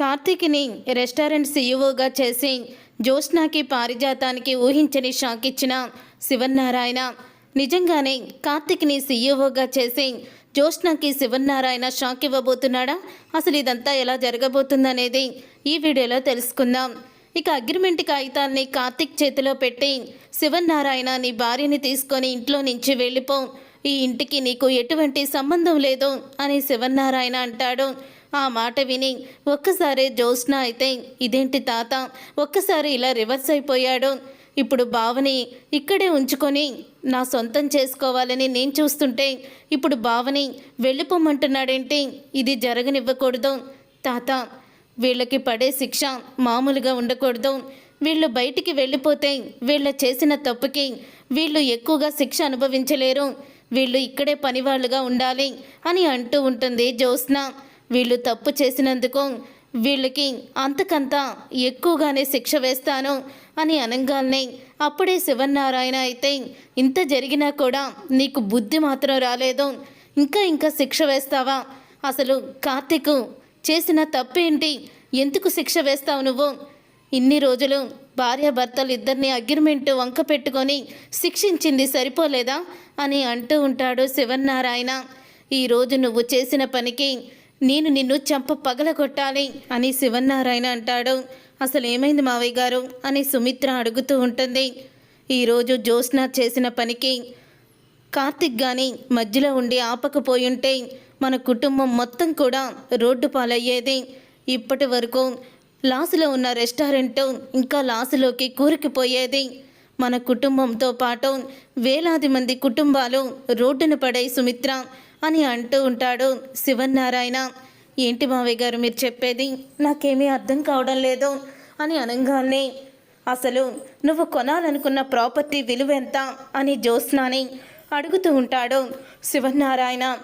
కార్తీక్ని restaurant సీఈఓగా చేసి జ్యోత్స్నాకి పారిజాతానికి ఊహించని shock ఇచ్చిన శివన్నారాయణ. నిజంగానే కార్తీక్ని సీఈఓగా చేసి జ్యోత్స్నాకి శివన్నారాయణ షాక్ ఇవ్వబోతున్నాడా అసలు ఇదంతా ఎలా జరగబోతుందనేది ఈ వీడియోలో తెలుసుకుందాం. ఇక అగ్రిమెంట్ కాగితాల్ని కార్తీక్ చేతిలో పెట్టి శివన్నారాయణ నీ భార్యని తీసుకొని ఇంట్లో నుంచి వెళ్ళిపో. ఈ ఇంటికి నీకు ఎటువంటి సంబంధం లేదు అని శివన్నారాయణ అంటాడు. ఆ మాట విని ఒక్కసారి జ్యోత్స్న అయితే ఇదేంటి తాత? ఒక్కసారి ఇలా రివర్స్ అయిపోయాడు. ఇప్పుడు బావని ఇక్కడే ఉంచుకొని నా సొంతం చేసుకోవాలని నేను చూస్తుంటే ఇప్పుడు బావని వెళ్ళిపోమంటున్నాడేంటి? ఇది జరగనివ్వకూడదు. తాత వీళ్ళకి పడే శిక్ష మామూలుగా ఉండకూడదు. వీళ్ళు బయటికి వెళ్ళిపోతే వీళ్ళ చేసిన తప్పుకి వీళ్ళు ఎక్కువగా శిక్ష అనుభవించలేరు. వీళ్ళు ఇక్కడే పనివాళ్ళుగా ఉండాలి అని అంటూ ఉంటుంది జ్యోత్స్న. వీళ్ళు తప్పు చేసినందుకు వీళ్ళకి అంతకంత ఎక్కువగానే శిక్ష వేస్తాను అని అనగానే అప్పుడే శివన్నారాయణ అయితే ఇంత జరిగినా కూడా నీకు బుద్ధి మాత్రం రాలేదు. ఇంకా ఇంకా శిక్ష వేస్తావా? అసలు కార్తీక్ చేసిన తప్పేంటి? ఎందుకు శిక్ష వేస్తావు నువ్వు? ఇన్ని రోజులు భార్యాభర్తలు ఇద్దరిని అగ్రిమెంట్ వంక పెట్టుకొని శిక్షించింది సరిపోలేదా? అని అంటూ ఉంటాడు శివన్నారాయణ. ఈరోజు నువ్వు చేసిన పనికి నేను నిన్ను చంప పగలగొట్టాలి అని శివన్నారాయణ అంటాడు. అసలు ఏమైంది మావయ్య గారు? అని సుమిత్ర అడుగుతూ ఉంటుంది. ఈరోజు జ్యోత్స్న చేసిన పనికి కార్తిక్ గాని మధ్యలో ఉండి ఆపకపోయుంటే మన కుటుంబం మొత్తం కూడా రోడ్డు పాలయ్యేది. ఇప్పటి వరకు లాసులో ఉన్న రెస్టారెంట్ ఇంకా లాసులోకి కూరుకుపోయేది. మన కుటుంబంతో పాటు వేలాది మంది కుటుంబాలు రోడ్డున పడే సుమిత్ర. అని అంటూ ఉంటాడు శివన్నారాయణ. ఏంటి మావయ్య గారు మీరు చెప్పేది? నాకేమీ అర్థం కావడం లేదు అని అనగానే. అసలు నువ్వు కొనాలనుకున్న ప్రాపర్టీ విలువ ఎంత? అని జ్యోత్స్నాని అడుగుతూ ఉంటాడు శివనారాయణ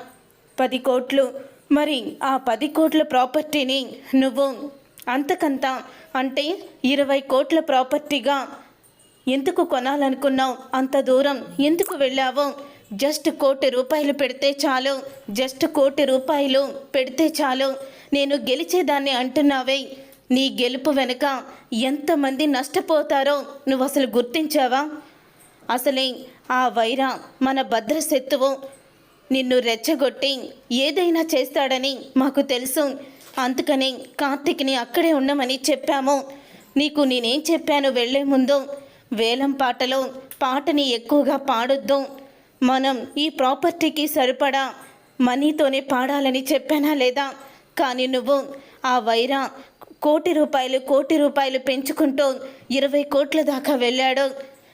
పది కోట్లు. మరి ఆ పది కోట్ల ప్రాపర్టీని నువ్వు అంతకంత అంటే ఇరవై కోట్ల ప్రాపర్టీగా ఎందుకు కొనాలనుకున్నావు? అంత దూరం ఎందుకు వెళ్ళావు? జస్ట్ కోటి రూపాయలు పెడితే చాలు జస్ట్ కోటి రూపాయలు పెడితే చాలు. నేను గెలిచేదాన్ని అంటున్నావే. నీ గెలుపు వెనుక ఎంతమంది నష్టపోతారో నువ్వు అసలు గుర్తించావా? అసలే ఆ వైర మన భద్రశత్రువు నిన్ను రెచ్చగొట్టి ఏదైనా చేస్తాడని మాకు తెలుసు. అందుకని కార్తిక్ని అక్కడే ఉండమని చెప్పాము. నీకు నేనేం చెప్పాను వెళ్ళే ముందు? వేలం పాటలో పాటని ఎక్కువగా పాడొద్దు. మనం ఈ ప్రాపర్టీకి సరిపడా మనీతోనే పాడాలని చెప్పానా లేదా? కానీ నువ్వు ఆ వైర కోటి రూపాయలు కోటి రూపాయలు పెంచుకుంటూ ఇరవై కోట్ల దాకా వెళ్ళాడు.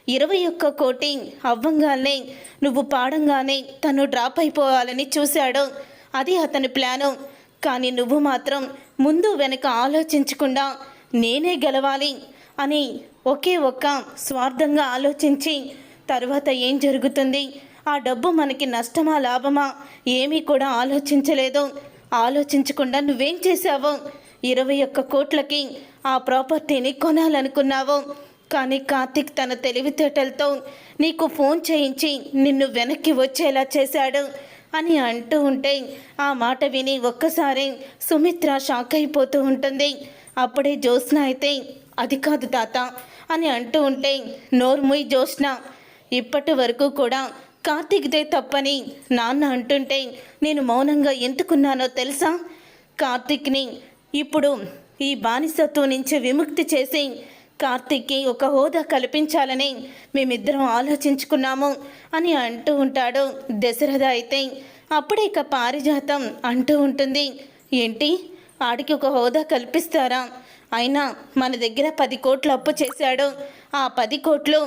ఇరవై ఒక్క కోటి అవ్వంగానే నువ్వు పాడంగానే తను డ్రాప్ అయిపోవాలని చూశాడు. అది అతని ప్లాను. కానీ నువ్వు మాత్రం ముందు వెనక ఆలోచించకుండా నేనే గెలవాలి అని ఒకే ఒక్క స్వార్థంగా ఆలోచించి తర్వాత ఏం జరుగుతుంది? ఆ డబ్బు మనకి నష్టమా లాభమా ఏమీ కూడా ఆలోచించలేదు. ఆలోచించకుండా నువ్వేం చేశావు? ఇరవై ఒక్క కోట్లకి ఆ ప్రాపర్టీని కొనాలనుకున్నావు. కానీ కార్తిక్ తన తెలివితేటలతో నీకు ఫోన్ చేయించి నిన్ను వెనక్కి వచ్చేలా చేశాడు అని అంటూ ఉంటే ఆ మాట విని ఒక్కసారి సుమిత్ర షాక్ అయిపోతూ ఉంటుంది. అప్పుడే జ్యోత్స్న అయితే అది కాదు తాత అని అంటూ ఉంటే నోర్ముయ్ జ్యోత్స్న ఇప్పటి వరకు కూడా కార్తీక్దే తప్పని నాన్న అంటుంటే నేను మౌనంగా ఎందుకున్నానో తెలుసా? కార్తీక్ని ఇప్పుడు ఈ బానిసత్వం నుంచి విముక్తి చేసి కార్తీక్కి ఒక హోదా కల్పించాలని మేమిద్దరం ఆలోచించుకున్నాము అని అంటూ ఉంటాడు దశరథ అయితే. అప్పుడే ఇక పారిజాతం అంటూ ఉంటుంది. ఏంటి? ఆడికి ఒక హోదా కల్పిస్తారా? అయినా మన దగ్గర పది కోట్లు అప్పు చేశాడు. ఆ పది కోట్లు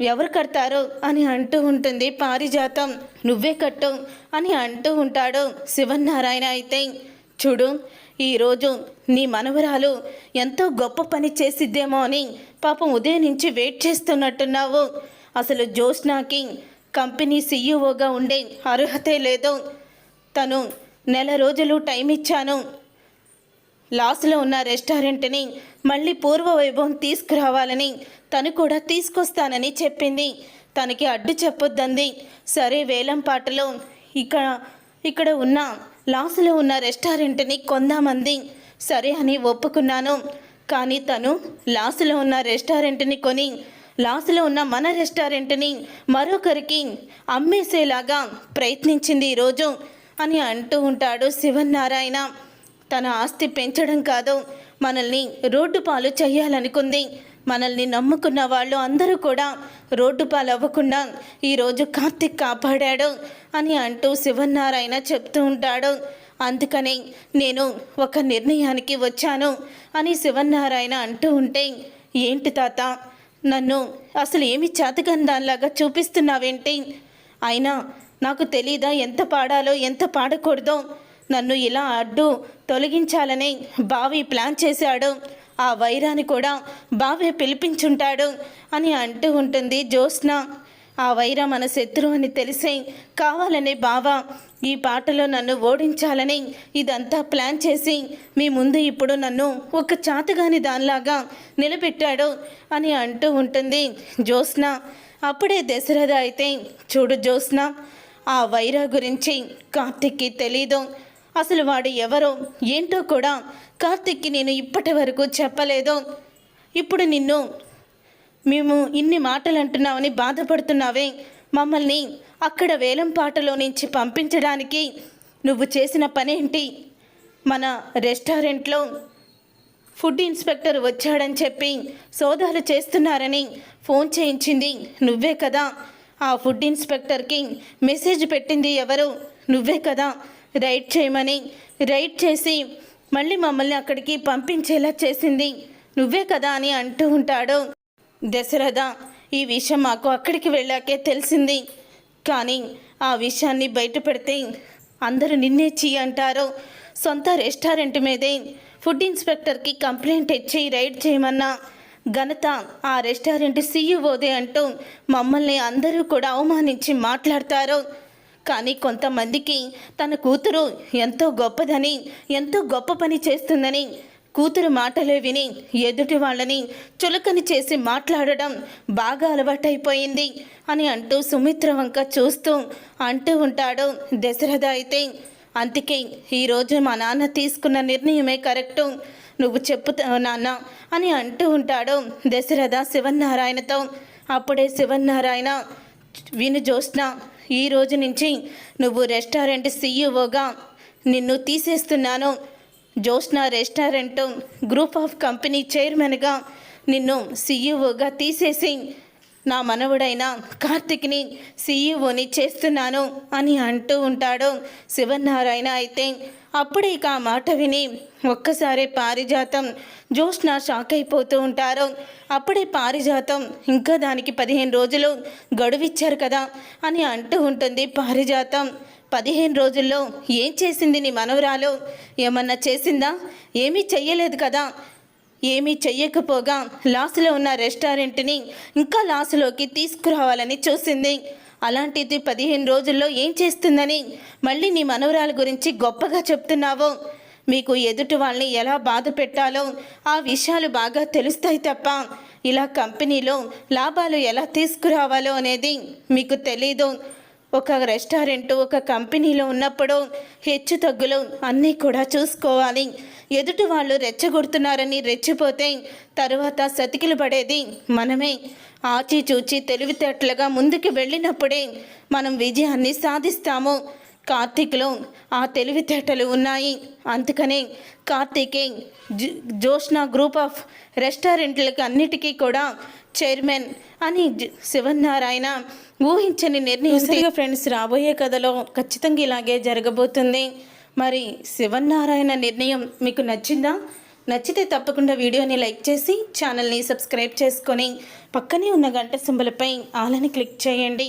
ఎవరు కడతారు అని అంటూ ఉంటుంది. పారిజాతం నువ్వే కట్టు అని అంటూ ఉంటాడు శివనారాయణ అయితే. చూడు ఈరోజు నీ మనవరాలు ఎంతో గొప్ప పని చేసిద్దేమో అని పాపం ఉదయం నుంచి వెయిట్ చేస్తున్నట్టున్నావు. అసలు జ్యోత్స్నాకి కంపెనీ సీఈఓగా ఉండే అర్హతే లేదు. తను నెల రోజులు టైం ఇచ్చాను. లాస్లో ఉన్న రెస్టారెంట్ని మళ్ళీ పూర్వ వైభవం తీసుకురావాలని తను కూడా తీసుకొస్తానని చెప్పింది. తనకి అడ్డు చెప్పొద్దంది. సరే వేలం పాటలో ఇక్కడ ఇక్కడ ఉన్న లాస్లో ఉన్న రెస్టారెంట్ని కొందామంది. సరే అని ఒప్పుకున్నాను. కానీ తను లాస్లో ఉన్న రెస్టారెంట్ని కొని లాస్లో ఉన్న మన రెస్టారెంట్ని మరొకరికి అమ్మేసేలాగా ప్రయత్నించింది ఈరోజు అని అంటూ ఉంటాడు శివనారాయణ తన ఆస్తి పెంచడం కాదు. మనల్ని రోడ్డు పాలు చేయాలనుకుంది మనల్ని నమ్ముకున్న వాళ్ళు అందరూ కూడా రోడ్డు పాలు అవ్వకుండా ఈరోజు కార్తిక్ కాపాడాడు అని అంటూ శివనారాయణ చెప్తూ ఉంటాడు. అందుకని నేను ఒక నిర్ణయానికి వచ్చాను అని శివనారాయణ అంటూ ఉంటే ఏంటి తాత? నన్ను అసలు ఏమి చేతకందాన్లాగా చూపిస్తున్నావేంటి? అయినా నాకు తెలీదా ఎంత పాడాలో ఎంత పాడకూడదో? నన్ను ఇలా అడ్డు తొలగించాలని బావి ప్లాన్ చేశాడు. ఆ వైరాని కూడా బావే పిలిపించుంటాడు అని అంటూ ఉంటుంది జ్యోత్స్న. ఆ వైర మన శత్రువు అని తెలిసే కావాలనే బావ. ఈ పాటలో నన్ను ఓడించాలని ఇదంతా ప్లాన్ చేసి మీ ముందు ఇప్పుడు నన్ను ఒక చాతగాని దానిలాగా నిలబెట్టాడు అని అంటూ ఉంటుంది జ్యోత్స్న. అప్పుడే దశరథ అయితే చూడు జ్యోత్స్న ఆ వైరా గురించి కార్తిక్కి తెలీదు. అసలు వాడు ఎవరో ఏంటో కూడా కార్తిక్కి నేను ఇప్పటి వరకు చెప్పలేదు. ఇప్పుడు నిన్ను మేము ఇన్ని మాటలు అంటున్నామని బాధపడుతున్నావే. మమ్మల్ని అక్కడ వేలం పాటలో నుంచి పంపించడానికి నువ్వు చేసిన పనేంటి? మన రెస్టారెంట్లో ఫుడ్ ఇన్స్పెక్టర్ వచ్చాడని చెప్పి సోదాలు చేస్తున్నారని ఫోన్ చేయించింది నువ్వే కదా. ఆ ఫుడ్ ఇన్స్పెక్టర్కి మెసేజ్ పెట్టింది ఎవరు? నువ్వే కదా. రైడ్ చేయమని రైడ్ చేసి మళ్ళీ మమ్మల్ని అక్కడికి పంపించేలా చేసింది. నువ్వే కదా అని అంటూ ఉంటాడు. దశరథ ఈ విషయం మాకు అక్కడికి వెళ్ళాకే తెలిసింది. కానీ ఆ విషయాన్ని బయట పెడితే అందరూ నిన్నే చీ అంటారు. సొంత రెస్టారెంట్ మీదే ఫుడ్ ఇన్స్పెక్టర్కి కంప్లైంట్ ఇచ్చి రైడ్ చేయమన్నా. ఘనత ఆ రెస్టారెంట్ సీఈఓదే అంటూ మమ్మల్ని అందరూ కూడా అవమానించి మాట్లాడతారు. కానీ కొంతమందికి తన కూతురు ఎంతో గొప్పదని ఎంతో గొప్ప పని చేస్తుందని కూతురు మాటలే విని ఎదుటి వాళ్ళని చులకని చేసి మాట్లాడడం బాగా అలవాటైపోయింది అని అంటూ సుమిత్ర వంక చూస్తూ అంటూ ఉంటాడు దశరథ అయితే. అందుకే ఈరోజు మా నాన్న తీసుకున్న నిర్ణయమే కరెక్టు. నువ్వు చెప్పుతావు నాన్న అని అంటూ ఉంటాడు దశరథ శివన్నారాయణతో. అప్పుడే శివన్నారాయణ విను జోష్న ఈ రోజు నుంచి నువ్వు రెస్టారెంట్ సీఈఓగా నిన్ను తీసేస్తున్నాను. Joshna restaurant group of company చైర్మన్గా నిన్ను సీఈఓగా తీసేసి నా మనవుడైన కార్తిక్ని సీఈఓని చేస్తున్నాను అని అంటూ ఉంటాడు. శివనారాయణ అయితే అప్పుడే ఇక ఆ మాట విని ఒక్కసారి పారిజాతం. జోష్న షాక్ అయిపోతూ ఉంటారు. అప్పుడే పారిజాతం ఇంకా దానికి పదిహేను రోజులు గడువిచ్చారు కదా అని అంటూ ఉంటుంది పారిజాతం. పదిహేను రోజుల్లో ఏం చేసింది నీ మనవరాలు? ఏమన్నా చేసిందా? ఏమీ చెయ్యలేదు కదా? ఏమీ చెయ్యకపోగా లాస్లో ఉన్న రెస్టారెంట్ని ఇంకా లాస్లోకి తీసుకురావాలని చూసింది. అలాంటిది పదిహేను రోజుల్లో ఏం చేస్తుందని మళ్ళీ నీ మనవరాల గురించి గొప్పగా చెప్తున్నావు. మీకు ఎదుటి వాళ్ళని ఎలా బాధ పెట్టాలో ఆ విషయాలు బాగా తెలుస్తాయి తప్ప ఇలా కంపెనీలో లాభాలు ఎలా తీసుకురావాలో అనేది మీకు తెలీదు. ఒక రెస్టారెంట్ ఒక కంపెనీలో ఉన్నప్పుడు హెచ్చు తగ్గులు అన్నీ కూడా చూసుకోవాలి. ఎదుటి వాళ్ళు రెచ్చగొడుతున్నారని రెచ్చిపోతే తరువాత సతికిలు పడేది మనమే. ఆచి చూచి తెలివితేటలుగా ముందుకు వెళ్ళినప్పుడే మనం విజయాన్ని సాధిస్తాము. కార్తీక్లో ఆ తెలివితేటలు ఉన్నాయి. అందుకనే కార్తీకే జోష్నా గ్రూప్ ఆఫ్ రెస్టారెంట్లకు అన్నిటికీ కూడా చైర్మన్ అని శివన్నారాయణ శివనారాయణ ఊహించని నిర్ణయం ఫ్రెండ్స్ రాబోయే కథలో ఖచ్చితంగా ఇలాగే జరగబోతుంది. మరి శివనారాయణ నిర్ణయం మీకు నచ్చిందా? నచ్చితే తప్పకుండా వీడియోని లైక్ చేసి ఛానల్ని సబ్స్క్రైబ్ చేసుకొని పక్కనే ఉన్న గంట సింబలపై ఆలని క్లిక్ చేయండి.